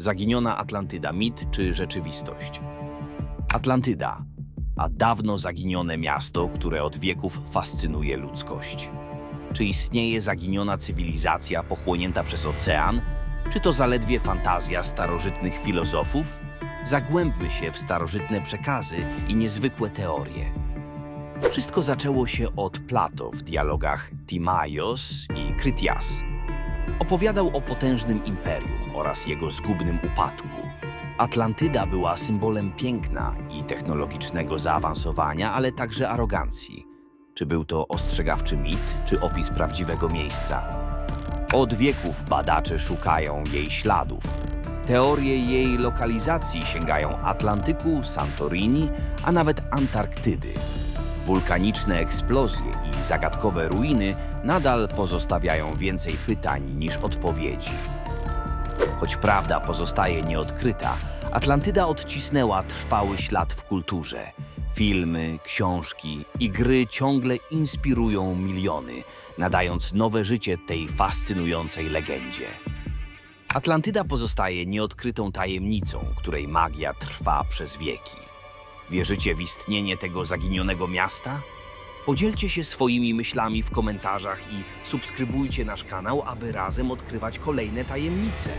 Zaginiona Atlantyda mit czy rzeczywistość? Atlantyda, a dawno zaginione miasto, które od wieków fascynuje ludzkość. Czy istnieje zaginiona cywilizacja pochłonięta przez ocean, czy to zaledwie fantazja starożytnych filozofów? Zagłębmy się w starożytne przekazy i niezwykłe teorie. Wszystko zaczęło się od Plato w dialogach Timaios i Krytias. Opowiadał o potężnym imperium oraz jego zgubnym upadku. Atlantyda była symbolem piękna i technologicznego zaawansowania, ale także arogancji. Czy był to ostrzegawczy mit, czy opis prawdziwego miejsca? Od wieków badacze szukają jej śladów. Teorie jej lokalizacji sięgają Atlantyku, Santorini, a nawet Antarktydy. Wulkaniczne eksplozje i zagadkowe ruiny nadal pozostawiają więcej pytań niż odpowiedzi. Choć prawda pozostaje nieodkryta, Atlantyda odcisnęła trwały ślad w kulturze. Filmy, książki i gry ciągle inspirują miliony, nadając nowe życie tej fascynującej legendzie. Atlantyda pozostaje nieodkrytą tajemnicą, której magia trwa przez wieki. Wierzycie w istnienie tego zaginionego miasta? Podzielcie się swoimi myślami w komentarzach i subskrybujcie nasz kanał, aby razem odkrywać kolejne tajemnice.